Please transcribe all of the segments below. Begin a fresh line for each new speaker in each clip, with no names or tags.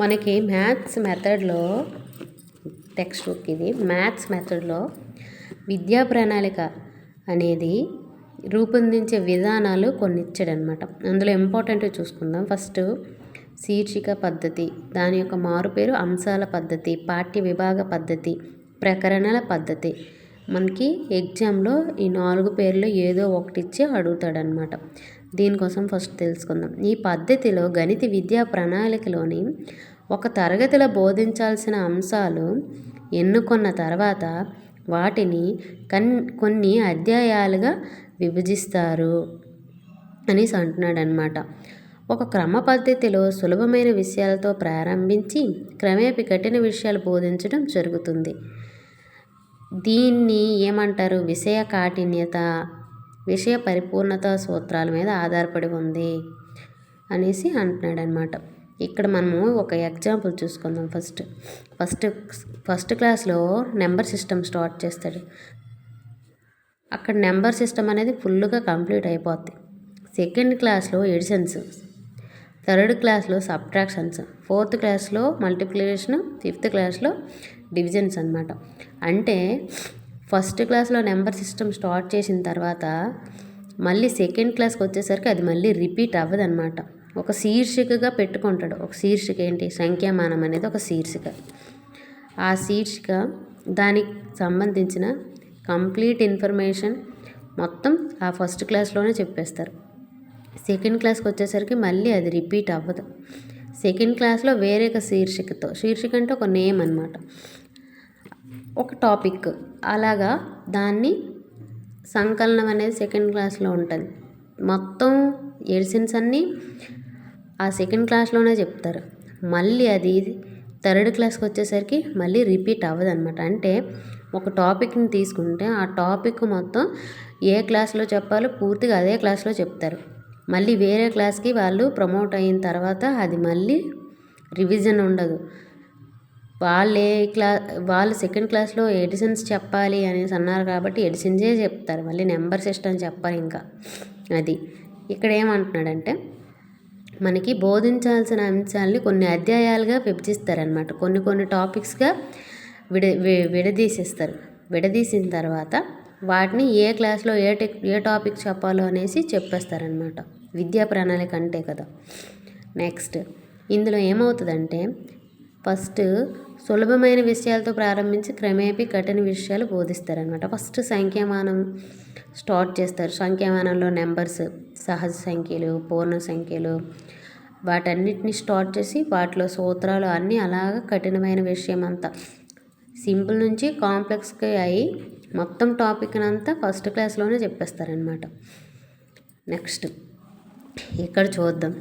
మనకి మ్యాథ్స్ మెథడ్లో text book ఇది మ్యాథ్స్ మెథడ్లో విద్యా ప్రణాళిక అనేది రూపొందించే విధానాలు కొన్ని ఇచ్చాడనమాట అందులో ఇంపార్టెంట్ చూసుకుందాం. ఫస్ట్ శీర్షిక పద్ధతి దాని యొక్క మారుపేరు అంశాల పద్ధతి పాఠ్య విభాగ పద్ధతి ప్రకరణల పద్ధతి. మనకి ఎగ్జామ్లో ఈ నాలుగు పేర్లు ఏదో ఒకటి ఇచ్చి అడుగుతాడనమాట దీనికోసం ఫస్ట్ తెలుసుకుందాం. ఈ పద్ధతిలో గణిత విద్యా ప్రణాళికలోని ఒక తరగతిలో బోధించాల్సిన అంశాలు ఎన్నుకున్న తర్వాత వాటిని కన్ కొన్ని అధ్యాయాలుగా విభజిస్తారు అనేసి అంటున్నాడు అనమాట ఒక క్రమ పద్ధతిలో సులభమైన విషయాలతో ప్రారంభించి క్రమేపీ కఠిన విషయాలు బోధించడం జరుగుతుంది. దీన్ని ఏమంటారు? విషయ కాఠిన్యత విషయ పరిపూర్ణత సూత్రాల మీద ఆధారపడి ఉంది అనేసి అంటున్నాడు అనమాట ఇక్కడ మనము ఒక ఎగ్జాంపుల్ చూసుకుందాం ఫస్ట్. ఫస్ట్ ఫస్ట్ క్లాస్లో నెంబర్ సిస్టమ్ స్టార్ట్ చేస్తాడు. అక్కడ నెంబర్ సిస్టమ్ అనేది ఫుల్గా కంప్లీట్ అయిపోద్ది. సెకండ్ క్లాస్లో ఎడిషన్స్ థర్డ్ క్లాస్లో సబ్ట్రాక్షన్స్ ఫోర్త్ క్లాస్లో మల్టిప్లికేషన్ ఫిఫ్త్ క్లాస్లో డివిజన్స్ అనమాట అంటే ఫస్ట్ క్లాస్లో నెంబర్ సిస్టమ్ స్టార్ట్ చేసిన తర్వాత మళ్ళీ సెకండ్ క్లాస్కి వచ్చేసరికి అది మళ్ళీ రిపీట్ అవ్వదు అనమాట ఒక శీర్షికగా పెట్టుకుంటాడు. ఒక శీర్షిక ఏంటి? సంఖ్యామానం అనేది ఒక శీర్షిక. ఆ శీర్షిక దానికి సంబంధించిన కంప్లీట్ ఇన్ఫర్మేషన్ మొత్తం ఆ ఫస్ట్ క్లాస్లోనే చెప్పేస్తారు. సెకండ్ క్లాస్కి వచ్చేసరికి మళ్ళీ అది రిపీట్ అవ్వదు. సెకండ్ క్లాస్లో వేరే ఒక శీర్షికతో శీర్షిక అంటే ఒక నేమ్ అనమాట ఒక టాపిక్. అలాగా దాన్ని సంకలనం అనేది సెకండ్ క్లాస్లో ఉంటుంది. మొత్తం ఎడిసిన్స్ అన్నీ ఆ సెకండ్ క్లాస్లోనే చెప్తారు. మళ్ళీ అది థర్డ్ క్లాస్కి వచ్చేసరికి మళ్ళీ రిపీట్ అవ్వదు అనమాట అంటే ఒక టాపిక్ని తీసుకుంటే ఆ టాపిక్ మొత్తం ఏ క్లాస్లో చెప్పాలో పూర్తిగా అదే క్లాస్లో చెప్తారు. మళ్ళీ వేరే క్లాస్కి వాళ్ళు ప్రమోట్ అయిన తర్వాత అది మళ్ళీ రివిజన్ ఉండదు. వాళ్ళే క్లా వాళ్ళు సెకండ్ క్లాస్లో ఎడిసన్స్ చెప్పాలి అనేసి అన్నారు కాబట్టి ఎడిసన్సే చెప్తారు. మళ్ళీ నెంబర్ సిస్టమ్ చెప్పాలి ఇంకా. అది. ఇక్కడ ఏమంటున్నాడంటే మనకి బోధించాల్సిన అంశాలని కొన్ని అధ్యాయాలుగా విభజిస్తారనమాట కొన్ని కొన్ని టాపిక్స్గా విడ విడదీసేస్తారు. విడదీసిన తర్వాత వాటిని ఏ క్లాస్లో ఏ టెక్ ఏ టాపిక్ చెప్పాలో అనేసి చెప్పేస్తారనమాట విద్యా ప్రణాళిక అంటే కదా. నెక్స్ట్ ఇందులో ఏమవుతుందంటే ఫస్ట్ సులభమైన విషయాలతో ప్రారంభించి క్రమేపీ కఠిన విషయాలు బోధిస్తారనమాట ఫస్ట్ సంఖ్యామానం స్టార్ట్ చేస్తారు. సంఖ్యామానంలో నెంబర్స్ సహజ సంఖ్యలు పూర్ణ సంఖ్యలు వాటన్నిటిని స్టార్ట్ చేసి వాటిలో సూత్రాలు అన్నీ అలాగ కఠినమైన విషయం అంతా సింపుల్ నుంచి కాంప్లెక్స్కి అయ్యి మొత్తం టాపిక్ అంతా ఫస్ట్ క్లాస్లోనే చెప్పేస్తారనమాట నెక్స్ట్ ఇక్కడ చూద్దాం.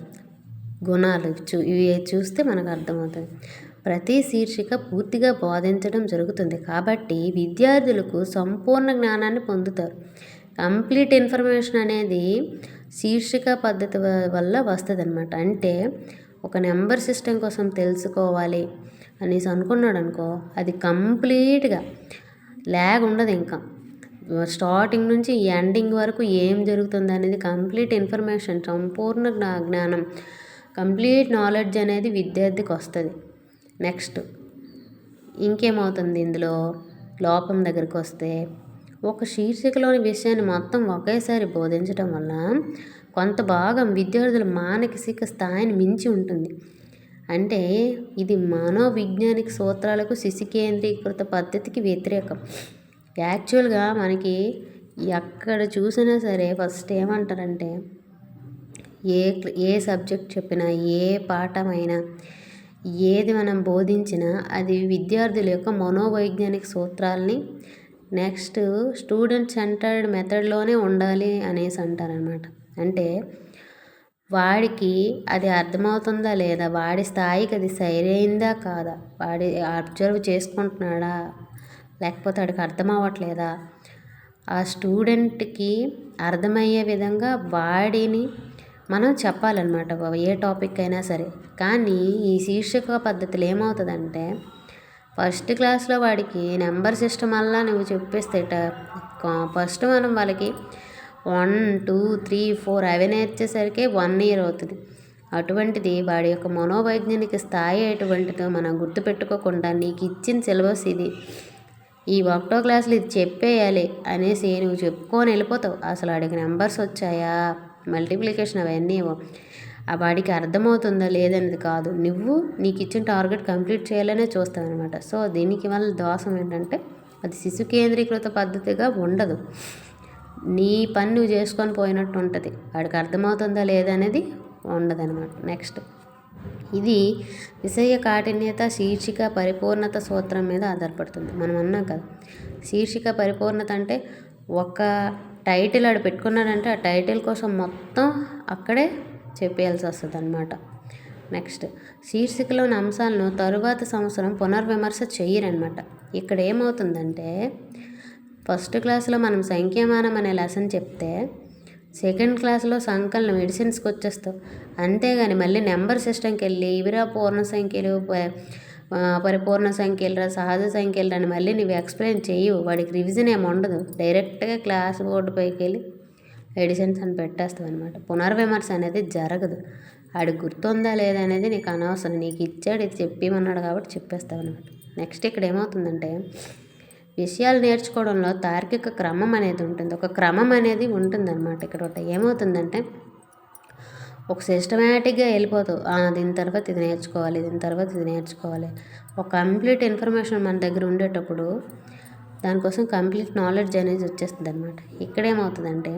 గుణాలు చూ ఇవి చూస్తే మనకు అర్థమవుతుంది. ప్రతి శీర్షిక పూర్తిగా బోధించడం జరుగుతుంది. కాబట్టి విద్యార్థులకు సంపూర్ణ జ్ఞానాన్ని పొందుతారు. కంప్లీట్ ఇన్ఫర్మేషన్ అనేది శీర్షిక పద్ధతి వల్ల వస్తుంది అనమాట అంటే ఒక నెంబర్ సిస్టమ్ కోసం తెలుసుకోవాలి అనేసి అనుకున్నాడు అనుకో అది కంప్లీట్గా ల్యాగ్ ఉండదు ఇంకా. స్టార్టింగ్ నుంచి ఎండింగ్ వరకు ఏం జరుగుతుంది అనేది కంప్లీట్ ఇన్ఫర్మేషన్ సంపూర్ణ జ్ఞానం కంప్లీట్ నాలెడ్జ్ అనేది విద్యార్థికి వస్తుంది. నెక్స్ట్. ఇంకేమవుతుంది ఇందులో? లోపం దగ్గరికి వస్తే ఒక శీర్షికలోని విషయాన్ని మొత్తం ఒకేసారి బోధించడం వల్ల కొంత భాగం విద్యార్థుల మానసిక స్థాయిని మించి ఉంటుంది. అంటే ఇది మనోవిజ్ఞానిక సూత్రాలకు శిశు కేంద్రీకృత పద్ధతికి వ్యతిరేకం. యాక్చువల్గా మనకి ఎక్కడ చూసినా సరే ఫస్ట్ ఏమంటారంటే ఏ ఏ సబ్జెక్ట్ చెప్పినా ఏ పాఠమైనా ఏది మనం బోధించినా అది విద్యార్థుల యొక్క మనోవైజ్ఞానిక సూత్రాలని నెక్స్ట్ స్టూడెంట్ సెంటర్డ్ మెథడ్లోనే ఉండాలి అనేసి అంటారనమాట అంటే వాడికి అది అర్థమవుతుందా లేదా? వాడి స్థాయికి అది సరైందా కాదా? వాడి అబ్జర్వ్ చేసుకుంటున్నాడా? లేకపోతే వాడికి అర్థం అవ్వట్లేదా ఆ స్టూడెంట్కి అర్థమయ్యే విధంగా వాడిని మనం చెప్పాలన్నమాట ఏ టాపిక్ అయినా సరే. కానీ ఈ శీర్షిక పద్ధతిలో ఏమవుతుందంటే ఫస్ట్ క్లాస్లో వాడికి నెంబర్ సిస్టమ్ అలా నువ్వు చెప్పేస్తే ఫస్ట్ మనం వాళ్ళకి వన్ టూ త్రీ ఫోర్ అవి నేర్చేసరికి వన్ ఇయర్ అవుతుంది. అటువంటిది వాడి యొక్క మనోవైజ్ఞానిక స్థాయి అటువంటిదో మనం గుర్తుపెట్టుకోకుండా నీకు ఇచ్చిన సిలబస్ ఇది. ఈ ఒకటో క్లాసులు ఇది చెప్పేయాలి అనేసి నువ్వు చెప్పుకొని వెళ్ళిపోతావు. అసలు వాడికి నెంబర్స్ వచ్చాయా? మల్టిప్లికేషన్ అవన్నీ ఆ వాడికి అర్థమవుతుందా లేదనేది కాదు. నువ్వు నీకు ఇచ్చిన టార్గెట్ కంప్లీట్ చేయాలనే చూస్తావన్నమాట. సో దీనికి వల్ల దోషం ఏంటంటే అది శిశు కేంద్రీకృత పద్ధతిగా ఉండదు. నీ పని నువ్వు చేసుకొని పోయినట్టు ఉంటుంది. వాడికి అర్థమవుతుందా లేదనేది ఉండదన్నమాట. నెక్స్ట్. ఇది విషయ కాఠిన్యత శీర్షిక పరిపూర్ణత సూత్రం మీద ఆధారపడుతుంది. మనం అన్నాం కదా శీర్షిక పరిపూర్ణత అంటే ఒక టైటిల్ ఆడ పెట్టుకున్నాడంటే ఆ టైటిల్ కోసం మొత్తం అక్కడే చెప్పేయాల్సి వస్తుంది అనమాట నెక్స్ట్ శీర్షికలోని అంశాలను తరువాత సంవత్సరం పునర్విమర్శ చేయరనమాట ఇక్కడ ఏమవుతుందంటే ఫస్ట్ క్లాస్లో మనం సంఖ్యామానం అనే లెసన్ చెప్తే సెకండ్ క్లాస్లో సంకలనం మెడిసిన్స్కి వచ్చేస్తావు అంతేగాని మళ్ళీ నెంబర్ సిస్టమ్కి వెళ్ళి ఇవిరా పూర్ణ సంఖ్యలు పరిపూర్ణ సంఖ్యలు సహజ సంఖ్యలు అని మళ్ళీ నువ్వు ఎక్స్ప్లెయిన్ చేయవు వాడికి రివిజన్ ఏమి ఉండదు. డైరెక్ట్గా క్లాస్ బోర్డు పైకి వెళ్ళి ఎడిషన్స్ అని పెట్టేస్తావు అనమాట పునర్విమర్శ అనేది జరగదు. ఆడి గుర్తుందా లేదా అనేది నీకు అనవసరం. నీకు ఇచ్చాడు ఇది చెప్పిమన్నాడు కాబట్టి చెప్పేస్తావు అనమాట నెక్స్ట్ ఇక్కడ ఏమవుతుందంటే విషయాలు నేర్చుకోవడంలో తార్కిక క్రమం అనేది ఉంటుంది. ఒక క్రమం అనేది ఉంటుందన్నమాట. ఇక్కడ ఒకటి ఏమవుతుందంటే ఒక సిస్టమేటిక్గా వెళ్ళిపోతావు. దీని తర్వాత ఇది నేర్చుకోవాలి దీని తర్వాత ఇది నేర్చుకోవాలి. ఒక కంప్లీట్ ఇన్ఫర్మేషన్ మన దగ్గర ఉండేటప్పుడు దానికోసం కంప్లీట్ నాలెడ్జ్ అనేది వచ్చేస్తుంది అనమాట ఇక్కడేమవుతుందంటే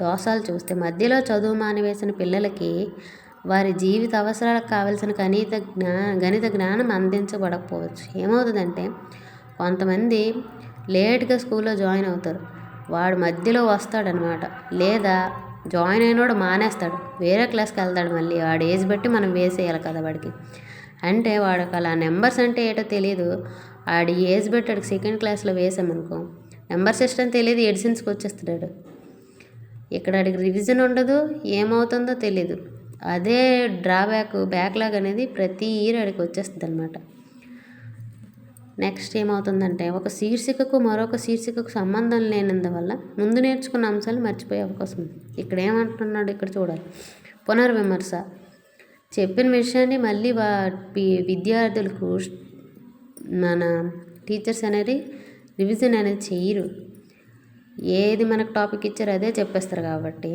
దోషాలు చూస్తే మధ్యలో చదువు మానివేసిన పిల్లలకి వారి జీవిత అవసరాలకు కావలసిన గణిత జ్ఞా గణిత జ్ఞానం అందించబడకపోవచ్చు. ఏమవుతుందంటే కొంతమంది లేట్గా స్కూల్లో జాయిన్ అవుతారు. వాడు మధ్యలో వస్తాడనమాట లేదా జాయిన్ అయినోడు మానేస్తాడు. వేరే క్లాస్కి వెళ్తాడు మళ్ళీ. వాడు ఏజ్ బట్టి మనం వేసేయాలి కదా వాడికి. అంటే వాడికి అలా నెంబర్స్ అంటే ఏటో తెలియదు వాడి ఏజ్ బట్టి వాడికి సెకండ్ క్లాస్లో వేసామనుకో నెంబర్ సిస్టమ్ తెలియదు ఎడిసిన్స్కి వచ్చేస్తున్నాడు. ఇక్కడ వాడికి రివిజన్ ఉండదు ఏమవుతుందో తెలియదు అదే డ్రాబ్యాక్ బ్యాక్లాగ్ అనేది ప్రతి ఇయర్ వాడికి వచ్చేస్తుంది అనమాట నెక్స్ట్ ఏమవుతుందంటే ఒక శీర్షికకు మరొక శీర్షికకు సంబంధం లేనందువల్ల ముందు నేర్చుకున్న అంశాలు మర్చిపోయే అవకాశం ఉంది. ఇక్కడ ఏమంటున్నాడు ఇక్కడ చూడాలి. పునర్విమర్శ. చెప్పిన విషయాన్ని మళ్ళీ వా విద్యార్థులకు మన టీచర్స్ అనేది రివిజన్ అనేది చేయరు. ఏది మనకు టాపిక్ ఇచ్చారో అదే చెప్పేస్తారు కాబట్టి.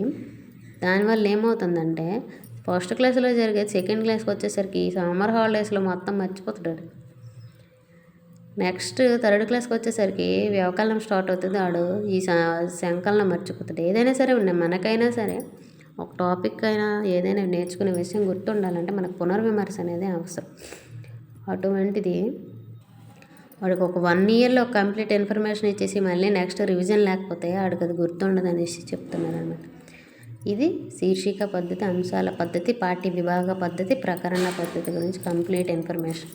దానివల్ల ఏమవుతుందంటే ఫస్ట్ క్లాస్లో జరిగేది సెకండ్ క్లాస్కి వచ్చేసరికి సమ్మర్ హాలిడేస్లో మొత్తం మర్చిపోతాడు నెక్స్ట్ థర్డ్ క్లాస్కి వచ్చేసరికి వ్యవకలనం స్టార్ట్ అవుతుంది ఆడు. ఈ సంకలనం మర్చిపోతాడు ఏదైనా సరే ఉన్నాయి మనకైనా సరే ఒక టాపిక్ అయినా ఏదైనా నేర్చుకునే విషయం గుర్తుండాలంటే మనకు పునర్విమర్శ అనేది అవసరం. అటువంటిది వాడికి ఒక వన్ ఇయర్లో కంప్లీట్ ఇన్ఫర్మేషన్ ఇచ్చేసి మళ్ళీ నెక్స్ట్ రివిజన్ లేకపోతే వాడికి అది గుర్తుండదు అనేసి చెప్తున్నారు అనమాట ఇది శీర్షిక పద్ధతి అంశాల పద్ధతి పాఠ్య విభాగ పద్ధతి ప్రకరణ పద్ధతి గురించి కంప్లీట్ ఇన్ఫర్మేషన్.